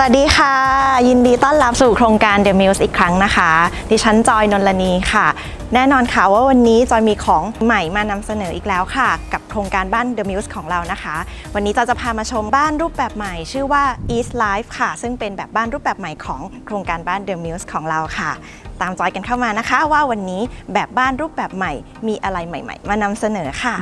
วัสดีค่ะ ยินดีต้อนรับสู่โครงการ The Muse อีกครั้งนะคะ ดิฉันจอยนนลนีค่ะ แน่นอนค่ะว่าวันนี้จอยมีของใหม่มานำเสนออีกแล้วค่ะ กับโครงการบ้าน The Muse ของเรานะคะ วันนี้จอยจะพามาชมบ้านรูปแบบใหม่ ชื่อว่า East Life ค่ะ ซึ่งเป็นแบบบ้านรูปแบบใหม่ของโครงการบ้าน The Muse ของเราค่ะ ตามจอยกันเข้ามานะคะ ว่าวันนี้แบบบ้านรูปแบบใหม่ มีอะไรใหม่ ๆ มานำเสนอค่ะ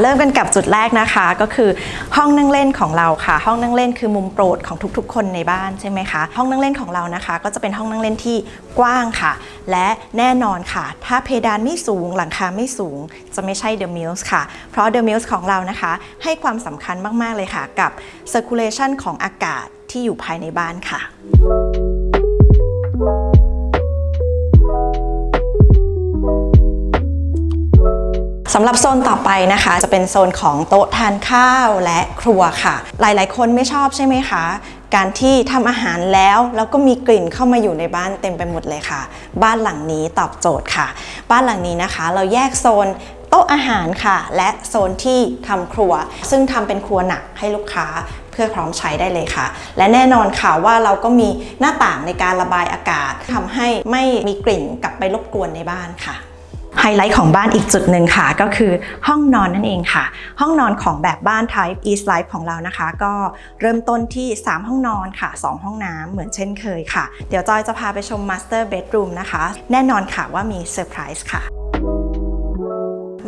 เริ่มกันกับจุดแรกนะคะก็คือห้องนั่งเล่นของเราค่ะ ห้องนั่งเล่นคือมุมโปรดของทุกๆ คนในบ้านใช่ไหมคะห้องนั่งเล่นของเรานะคะ ก็จะเป็นห้องนั่งเล่นที่กว้างค่ะ และแน่นอนค่ะ ถ้าเพดานไม่สูงหลังคาไม่สูง จะไม่ใช่ The Muse ค่ะ เพราะ The Muse ของเรานะคะ ให้ความสำคัญมากๆเลยค่ะ กับ circulation ของอากาศที่อยู่ภายในบ้านค่ะ สำหรับโซนต่อไปนะคะ จะเป็นโซนของโต๊ะทานข้าวและครัวค่ะ หลายๆ คนไม่ชอบใช่ไหมคะการที่ทำอาหารแล้วแล้วก็มีกลิ่นเข้ามาอยู่ในบ้านเต็มไปหมดเลยค่ะ บ้านหลังนี้ตอบโจทย์ค่ะ บ้านหลังนี้นะคะ เราแยกโซนโต๊ะอาหารค่ะ และโซนที่ทำครัว ซึ่งทำเป็นครัวหนักให้ลูกค้าเพื่อพร้อมใช้ได้เลยค่ะ และแน่นอนค่ะว่าเราก็มีหน้าต่างในการระบายอากาศทำให้ไม่มีกลิ่นกลับไปรบกวนในบ้านค่ะ ไฮไลท์ของบ้านอีกจุดหนึ่งค่ะก็คือห้องนอนนั่นเองค่ะ ห้องนอนของแบบบ้าน Type East Life ของเรานะคะ ก็เริ่มต้นที่ 3 ห้องนอนค่ะ 2 ห้องน้ำเหมือนเช่นเคยค่ะ เดี๋ยวจอยจะพาไปชม Master Bedroom นะคะ แน่นอนค่ะว่ามีเซอร์ไพรส์ค่ะ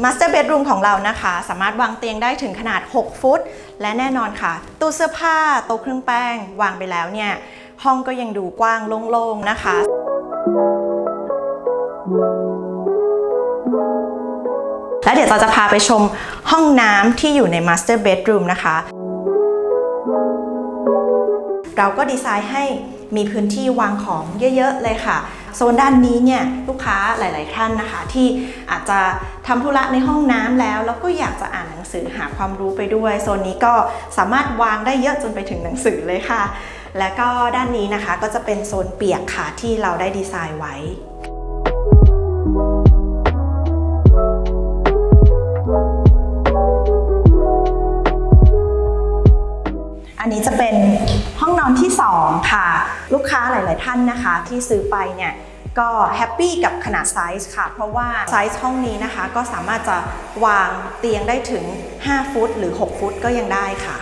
Master Bedroom ของเรานะคะ สามารถวางเตียงได้ถึงขนาด 6 ฟุต และแน่นอนค่ะ ตู้เสื้อผ้าโต๊ะเครื่องแป้ง วางไปแล้วเนี่ย ห้องก็ยังดูกว้างโล่งๆนะคะ แล้วเดี๋ยวเราจะพาไปชมห้องน้ำที่อยู่ใน Master Bedroom นะคะ เราก็ดีไซน์ให้มีพื้นที่วางของเยอะ ๆ เลยค่ะ โซนด้านนี้เนี่ยลูกค้าหลาย ๆ ท่านนะคะ ที่อาจจะทำธุระในห้องน้ำแล้ว แล้วก็อยากจะอ่านหนังสือหาความรู้ไปด้วย โซนนี้ก็สามารถวางได้เยอะจนไปถึงหนังสือเลยค่ะ และก็ด้านนี้นะคะก็จะเป็นโซนเปียกค่ะที่เราได้ดีไซน์ไว้ นนี้จะเป็นห้องนอนที่ 2 ค่ะ ลูกค้าหลาย ๆ ท่านนะคะ ที่ซื้อไปเนี่ยก็แฮปปี้กับขนาดไซส์ค่ะ เพราะว่าไซส์ห้องนี้นะคะ ก็สามารถจะวางเตียงได้ถึง 5 ฟุต หรือ 6 ฟุตก็ยังได้ค่ะ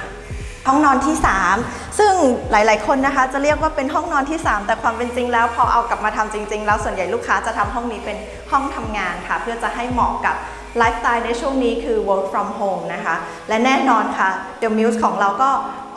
ห้องนอนที่ 3 ซึ่งหลาย ๆ คนนะคะ จะเรียกว่าเป็นห้องนอนที่ 3 แต่ความเป็นจริงแล้วพอเอากลับมาทำจริง ๆ แล้วส่วนใหญ่ลูกค้าจะทำห้องนี้เป็นห้องทำงานค่ะ เพื่อจะให้เหมาะกับไลฟ์สไตล์ในช่วงนี้คือ work from home นะคะ และแน่นอนค่ะ The Muse ของเราก็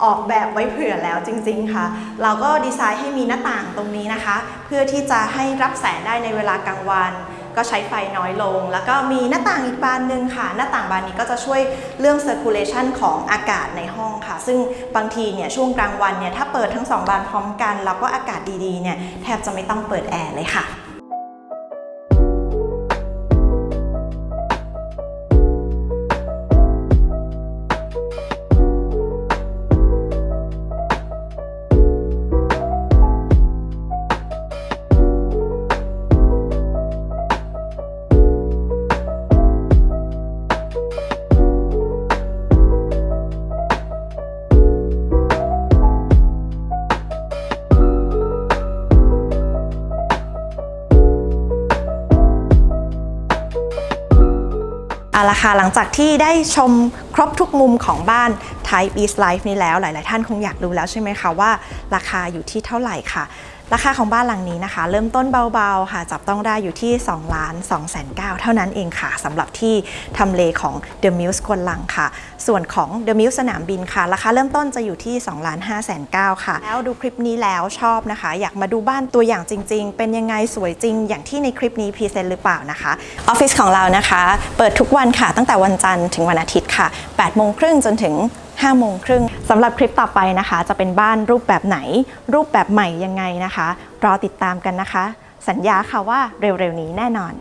ออกแบบไว้เผื่อแล้วจริงๆค่ะ เราก็ดีไซน์ให้มีหน้าต่างตรงนี้นะคะ เพื่อที่จะให้รับแสงได้ในเวลากลางวัน ก็ใช้ไฟน้อยลง แล้วก็มีหน้าต่างอีกบานหนึ่งค่ะ หน้าต่างบานนี้ก็จะช่วยเรื่อง circulation ของอากาศในห้องค่ะ ซึ่งบางทีเนี่ยช่วงกลางวันเนี่ยถ้าเปิดทั้งสองบานพร้อมกัน แล้วก็อากาศดีๆเนี่ยแทบจะไม่ต้องเปิดแอร์เลยค่ะ ละค่ะหลังจากที่ได้ชมครบทุกมุมของบ้าน Type East Life นี้แล้ว หลาย ๆ ท่านคงอยากรู้แล้วใช่ไหมคะว่า ราคาอยู่ที่เท่าไหร่ค่ะ ราคาของบ้านหลังนี้นะคะ เริ่มต้นเบาๆค่ะจับต้องได้อยู่ที่2ล้าน2แสน9เท่านั้นเองค่ะสำหรับที่ทำเลของ The Muse ควนลังค่ะ ส่วนของ The Muse สนามบินค่ะ ราคาเริ่มต้นจะอยู่ที่2ล้าน5แสน9ค่ะ แล้วดูคลิปนี้แล้วชอบนะคะ อยากมาดูบ้านตัวอย่างจริง ๆ เป็นยังไงสวยจริง อย่างที่ในคลิปนี้พรีเซนต์หรือเปล่านะคะออฟฟิศของเรานะคะ เปิดทุกวันค่ะตั้งแต่วันจันทร์ถึงวันอาทิตย์ค่ะ8โมงครึ่งจนถึง 5โมงครึ่งสำหรับคลิปต่อไปนะคะ จะเป็นบ้านรูปแบบไหน รูปแบบใหม่ยังไงนะคะ รอติดตามกันนะคะ สัญญาค่ะว่าเร็วๆนี้แน่นอน